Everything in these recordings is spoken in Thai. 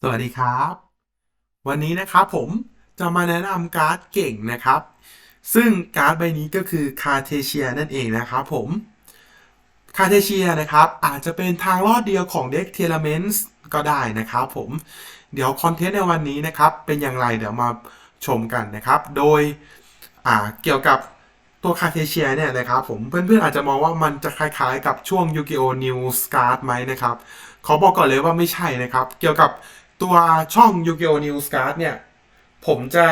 สวัสดีครับ วันนี้นะครับผมจะมาแนะนำการ์ดเก่งนะครับ ซึ่งการ์ดใบนี้ก็คือคาเทเชียนั่นเองนะครับผมคาเทเชียนะครับอาจจะเป็นทางรอดเดียวของเด็กเทเลเมนส์ก็ได้นะครับผมเดี๋ยวคอนเทนต์ในวันนี้นะครับ เป็นอย่างไรเดี๋ยวมาชมกันนะครับ โดยเกี่ยวกับตัวคาเทเชียเนี่ยนะครับผมเพื่อนๆอาจจะมองว่ามันจะคล้ายๆ กับช่วงยูกิโอนิวสการ์ดไหมนะครับขอบอกก่อนเลยว่าไม่ใช่นะครับ เกี่ยวกับ ตัวช่อง Yu-Gi-Oh! News Card เนี่ย ผมจะ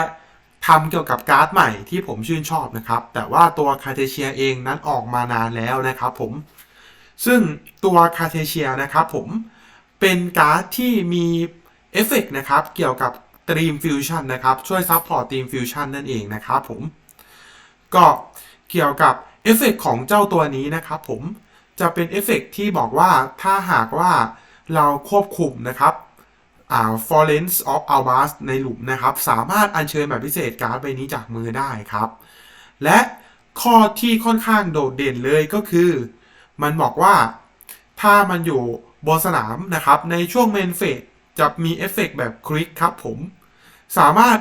ทำเกี่ยวกับการ์ดใหม่ที่ผมชื่นชอบนะครับ แต่ว่าตัวคาเทเชียเองนั้นออกมานานแล้วนะครับผม ซึ่งตัวคาเทเชียนะครับผมเป็นการ์ดที่มีเอฟเฟกต์นะครับ เกี่ยวกับตรีมฟิวชั่นนะครับ ช่วยซับพอร์ตตรีมฟิวชั่นนั่นเองนะครับผม ก็เกี่ยวกับเอฟเฟกต์ของเจ้าตัวนี้นะครับผมจะเป็นเอฟเฟกต์ที่บอกว่าถ้าหากว่าเราควบคุมนะครับ อ่า f o r e n c e of Albas ในหลุมนะครับ สามารถอัญเชิญแบบพิเศษการ์ดใบนี้จากมือได้ครับ และข้อที่ค่อนข้างโดดเด่นเลยก็คือ มันบอกว่าถ้ามันอยู่บนสนามนะครับ ในช่วงเมนเฟสจะมีเอฟเฟกต์แบบคลิกครับผม สามารถ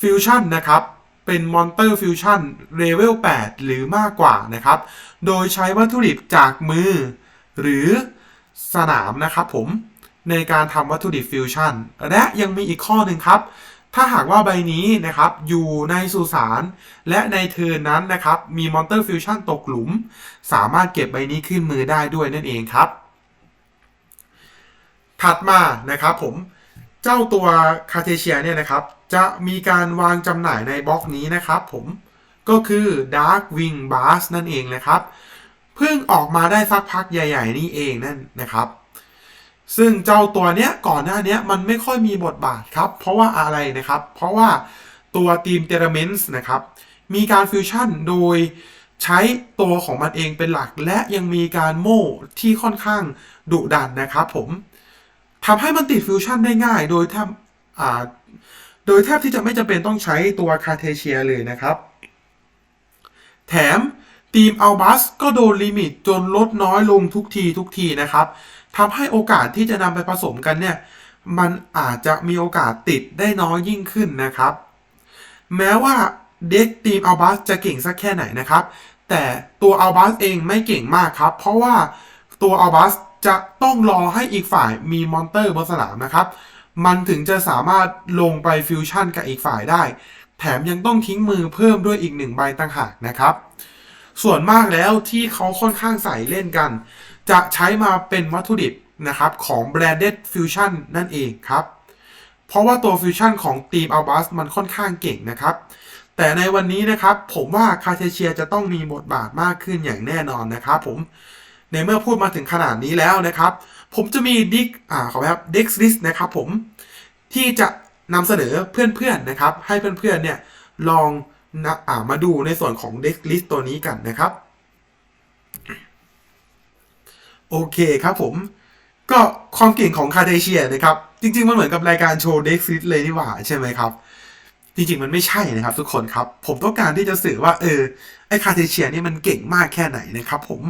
ฟิวชั่นนะครับ เป็นมอนเตอร์ฟิวชั่นเลเวล8หรือมากกว่านะครับ โดยใช้วัตถุดิบจากมือ หรือสนามนะครับผม ในการทำวัตถุดิบฟิวชั่น และยังมีอีกข้อหนึ่งครับ ถ้าหากว่าใบนี้นะครับอยู่ในสุสานและในเทิร์นนั้นนะครับมีมอนเตอร์ฟิวชั่นตกหลุม สามารถเก็บใบนี้ขึ้นมือได้ด้วยนั่นเองครับ ถัดมานะครับผมเจ้าตัวคาเทเชียเนี่ยนะครับจะมีการวางจำหน่ายในบล็อกนี้นะครับผมก็คือ Dark Wing Bass นั่นเองนะครับเพิ่งออกมาได้สักพักใหญ่ ๆ นี่เองนั่นนะครับ ซึ่งเจ้าตัวเนี้ยก่อนหน้านี้มันไม่ค่อยมีบทบาทครับ เพราะว่าอะไรนะครับ เพราะว่าตัวทีมเทเลเมนส์นะครับ มีการฟิวชั่นโดยใช้ตัวของมันเองเป็นหลัก และยังมีการโม่ที่ค่อนข้างดุดันนะครับผมทำให้มันติดฟิวชั่นได้ง่าย โดยแทบโดยแทบที่จะไม่จำเป็นต้องใช้ตัวคาเทเชียเลยนะครับ แถมทีมอัลบัสก็โดนลิมิตจนลดน้อยลงทุกทีทุกทีนะครับ ทำให้โอกาสที่จะนำไปผสมกันเนี่ยมันอาจจะมีโอกาสติดได้น้อยยิ่งขึ้นนะครับ แม้ว่าเด็กทีมอัลบัสจะเก่งสักแค่ไหนนะครับ แต่ตัวอัลบัสเองไม่เก่งมากครับ เพราะว่าตัวอัลบัสจะต้องรอให้อีกฝ่ายมีมอนเตอร์บนสนามนะครับ มันถึงจะสามารถลงไปฟิวชั่นกับอีกฝ่ายได้ แถมยังต้องทิ้งมือเพิ่มด้วยอีกหนึ่งใบต่างหากนะครับ ส่วนมากแล้วที่เขาค่อนข้างใส่เล่นกัน จะใช้มาเป็นวัตถุดิบนะครับของ Branded Fusion นั่นเองครับ เพราะว่าตัว Fusion ของทีม Albus มันค่อนข้างเก่งนะครับ แต่ในวันนี้นะครับผมว่าคาเทเชียจะต้องมีบทบาทมากขึ้นอย่างแน่นอนนะครับผม ในเมื่อพูดมาถึงขนาดนี้แล้วนะครับ ผมจะมีดิกอ่าขอครับเด็กลิสนะครับผมที่จะนำเสนอเพื่อนๆนะครับ ให้เพื่อนๆเนี่ยลองนะอ่ามาดูในส่วนของเด็กลิสตัวนี้กันนะครับ โอเคครับผม ก็ความเก่งของคาเทเชียนะครับ จริง ๆ มันเหมือนกับรายการโชว์เด็กลิสเลยนี่หว่าใช่ไหมครับ จริง ๆ มันไม่ใช่นะครับทุกคนครับ ผมต้องการที่จะสื่อว่า เออ ไอคาเทเชียนี่มันเก่งมากแค่ไหนนะครับผม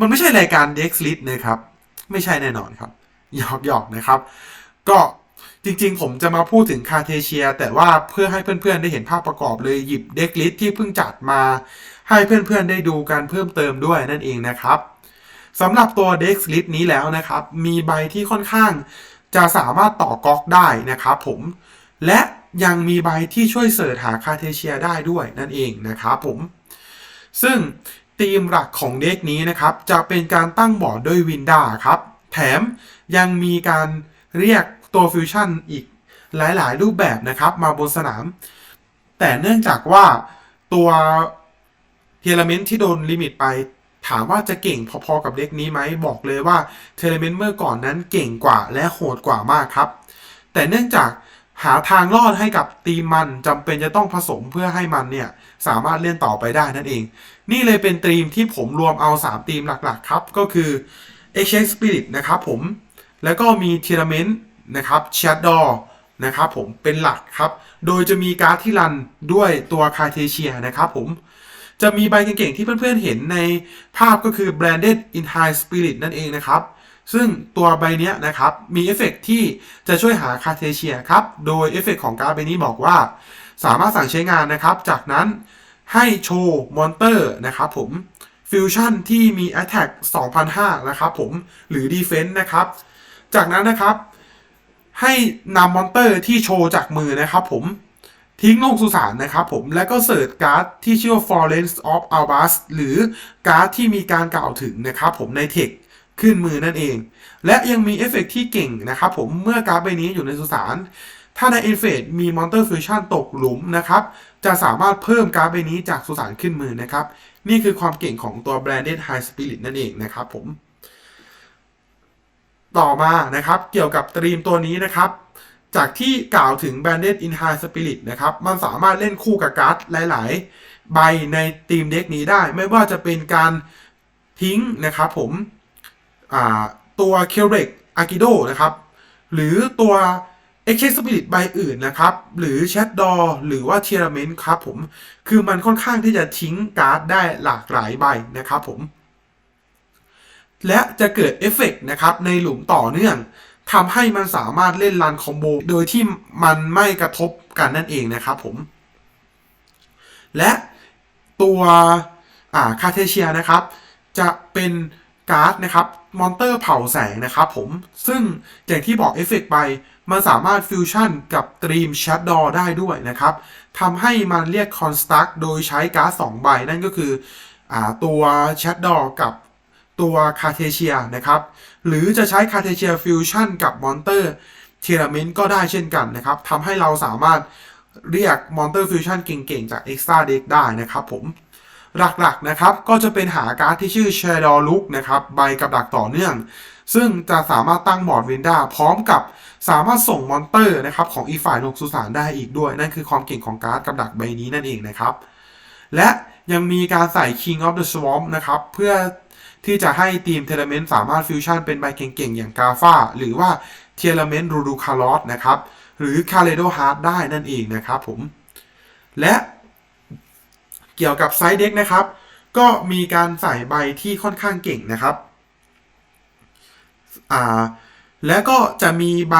มันไม่ใช่รายการเด็กลิสนะครับ ไม่ใช่แน่นอนครับหยอกหยอกนะครับ ก็จริงๆ ผมจะมาพูดถึงคาเทเชีย แต่ว่าเพื่อให้เพื่อนๆ ได้เห็นภาพประกอบเลยหยิบเด็กลิสที่เพิ่งจัดมา ให้เพื่อนๆ ได้ดูกันเพิ่มเติมด้วยนั่นเองนะครับ สำหรับตัวเด็กลิสนี้แล้วนะครับ มีใบที่ค่อนข้างจะสามารถต่อก๊อกได้นะครับผม และยังมีใบที่ช่วยเสิร์ชหาคาเทเชียได้ด้วยนั่นเองนะครับผม ซึ่งธีมหลักของเด็กนี้นะครับ จะเป็นการตั้งบอร์ดด้วยวินด้าครับ แถมยังมีการเรียกตัวฟิวชั่นอีกหลาย ๆ รูปแบบนะครับ มาบนสนาม แต่เนื่องจากว่าตัวเทเลเมนที่โดนลิมิตไป ถามว่าจะเก่งพอๆกับเด็กนี้ไหมบอกเลยว่าเทเลเมนเมื่อก่อนนั้นเก่งกว่าและโหดกว่ามากครับ แต่เนื่องจากหาทางรอดให้กับทีมมันจำเป็นจะต้องผสมเพื่อให้มันเนี่ย สามารถเล่นต่อไปได้นั่นเอง นี่เลยเป็นทีมที่ผมรวมเอา 3 ทีมหลักๆ ครับ ก็คือ Exchange Spirit นะครับผม แล้วก็มี t ท r a m e n t นะครับ Shadow นะครับผมเป็นหลักครับ โดยจะมีการ์ดที่รันด้วยตัวคาเทเชียนะครับผม จะมีใบเก่งๆที่เพื่อนๆเห็นในภาพก็คือ Branded in High Spirit นั่นเองนะครับ ซึ่งตัวใบเนี้ยนะครับ มีเอฟเฟกต์ที่จะช่วยหาคาเทเชียครับ โดยเอฟเฟกต์ของการ์ดใบนี้บอกว่า สามารถสั่งใช้งานนะครับ จากนั้นให้โชว์มอนเตอร์นะครับผมฟิวชั่นที่มี Attack 2005 นะครับผม หรือ Defense นะครับ จากนั้นนะครับ ให้นำมอนเตอร์ที่โชว์จากมือนะครับผม ทิ้งลงสุสานนะครับผมแล้วก็เสิร์ชการ์ดที่ชื่อว่า Florence of Albus หรือการ์ดที่มีการกล่าวถึงนะครับผมในเทคขึ้นมือนั่นเอง และยังมีเอฟเฟกต์ที่เก่งนะครับผมเมื่อการ์ดใบนี้อยู่ในสุสานถ้าในเอฟเฟกมีมอนเตอร์ฟิวชั่นตกหลุมนะครับ จะสามารถเพิ่มการ์ดใบนี้จากสุสานขึ้นมือนะครับ นี่คือความเก่งของตัว Branded High Spirit นั่นเองนะครับผม ต่อมานะครับเกี่ยวกับตรีมตัวนี้นะครับ จากที่กล่าวถึง Banded in High Spirit นะครับ มันสามารถเล่นคู่กับการ์ดหลาย ๆ ใบในทีมเด็กนี้ได้ ไม่ว่าจะเป็นการทิ้งนะครับผมตัว k e l r e k a g i d o นะครับ หรือตัว e x c h Spirit ใบอื่นนะครับ หรือ Shadow หรือว่า t i r a m e n t ครับผม คือมันค่อนข้างที่จะทิ้งการ์ดได้หลากหลายใบนะครับผม และจะเกิดเอฟเฟกต์นะครับในหลุมต่อเนื่อง ทำให้มันสามารถเล่นรันคอมโบโดยที่มันไม่กระทบกันนั่นเองนะครับผม และตัวอ่าคาเทเชียนะครับ จะเป็นการ์ดนะครับมอนเตอร์เผาแสงนะครับผม ซึ่งอย่างที่บอกเอฟเฟกต์ไป มันสามารถฟิวชั่นกับตรีมชัดดอได้ด้วยนะครับทำให้มันเรียกคอนสตั t โดยใช้การ์ด2ใบ นั่นก็คืออ่าตัวชัดดอกับ ตัวคาเทเชียนะครับ หรือจะใช้คาเทเชียฟิวชั่นกับมอนเตอร์เทเลเมนต์ก็ได้เช่นกันนะครับทำให้เราสามารถเรียกมอนเตอร์ฟิวชั่นเก่งๆ จาก Extra Deck ได้นะครับผม หลักๆนะครับก็จะเป็นหาการ์ดที่ชื่อ Shadow Look นะครับใบกับดักต่อเนื่อง ซึ่งจะสามารถตั้งบอร์ดวินด้าพร้อมกับสามารถส่งมอนเตอร์นะครับของอีฝ่ายลงสุสานได้อีกด้วย นั่นคือความเก่งของการ์ดกับดักใบนี้นั่นเองนะครับ และยังมีการใส่ King of the Swamp นะครับเพื่อ ที่จะให้ทีมเทเลเมนต์สามารถฟิวชั่นเป็นใบเก่งๆ อย่างกาฟาหรือว่าเทเลเมนต์รูดูคาร์ลอสนะครับหรือคาเลโดฮาร์ดได้นั่นเองนะครับผม และเกี่ยวกับไซด์เด็กนะครับ ก็มีการใส่ใบที่ค่อนข้างเก่งนะครับอ่าและก็จะมีใบ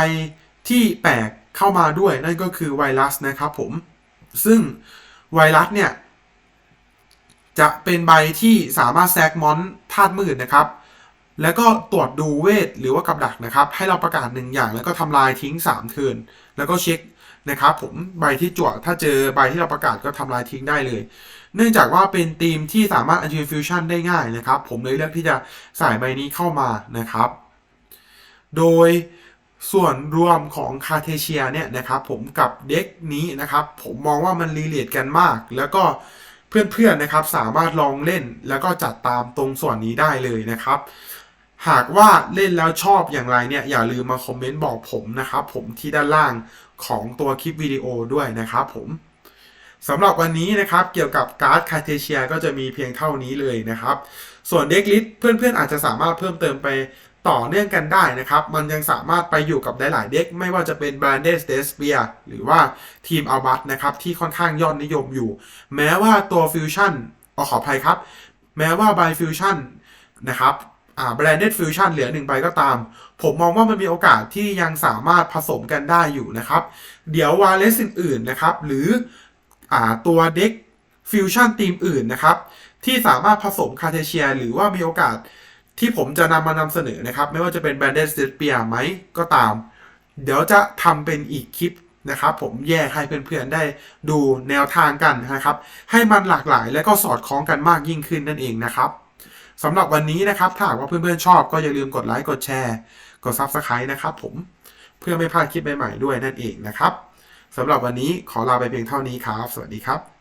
ที่แปลกเข้ามาด้วยนั่นก็คือไวรัสนะครับผม ซึ่งไวรัสเนี่ย จะเป็นใบที่สามารถแซกมอนาตุมืดนะครับ แล้วก็ตรวจดูเวทหรือว่ากับดักนะครับ ให้เราประกาศหนึ่งอย่างแล้วก็ทำลายทิ้ง3เทินแล้วก็เช็คนะครับผมใบที่จวดถ้าเจอใบที่เราประกาศก็ทำลายทิ้งได้เลย เนื่องจากว่าเป็นทีมที่สามารถ anti fusion ได้ง่ายนะครับ ผมเลยเลือกที่จะใส่ใบนี้เข้ามานะครับ โดยส่วนรวมของคาเทเชียเนี่ยนะครับผมกับเด็กนี้นะครับ ผมมองว่ามันรีเลทกันมาก แล้วก็ เพื่อนๆนะครับสามารถลองเล่นแล้วก็จัดตามตรงส่วนนี้ได้เลยนะครับ หากว่าเล่นแล้วชอบอย่างไรเนี่ยอย่าลืมมาคอมเมนต์บอกผมนะครับ ผมที่ด้านล่างของตัวคลิปวิดีโอด้วยนะครับผมสำหรับวันนี้นะครับเกี่ยวกับการ์ดคาเทเชียก็จะมีเพียงเท่านี้เลยนะครับ ส่วนเด็กลิสเพื่อนๆอาจจะสามารถเพิ่มเติมไป ต่อเนื่องกันได้นะครับ มันยังสามารถไปอยู่กับไดหลายเด็ก ไม่ว่าจะเป็น b r a n d e d d e s p e a r หรือว่าทีมอัลบัตนะครับ ที่ค่อนข้างยอดนิยมอยู่ แม้ว่าตัวฟิวชั่นอขออภัยครับ แม้ว่าไบฟิวชั่นนะครับอ่า branded fusion เหลือหนึ่งใบก็ตาม ผมมองว่ามันมีโอกาสที่ยังสามารถผสมกันได้อยู่นะครับ เดี๋ยววาเลสอื่นๆนะครับ หรืออ่าตัวเด็กฟิวชั่นทีมอื่นนะครับ ที่สามารถผสมคาเทเชีย หรือว่ามีโอกาส ที่ผมจะนำมานำเสนอนะครับ ไม่ว่าจะเป็น branded s t e p i a ไหมก็ตาม เดี๋ยวจะทำเป็นอีกคลิปนะครับ ผมแยกให้เพื่อนๆได้ดูแนวทางกันนะครับ ให้มันหลากหลายและก็สอดคล้องกันมากยิ่งขึ้นนั่นเองนะครับสำหรับวันนี้นะครับถ้าหากว่าเพื่อนๆชอบก็อย่าลืมกดไลค์กดแชร์ กด Subscribe นะครับ ผมเพื่อไม่พลาดคลิปใหม่ๆด้วยนั่นเองนะครับสำหรับวันนี้ขอลาไปเพียงเท่านี้ครับ สวัสดีครับ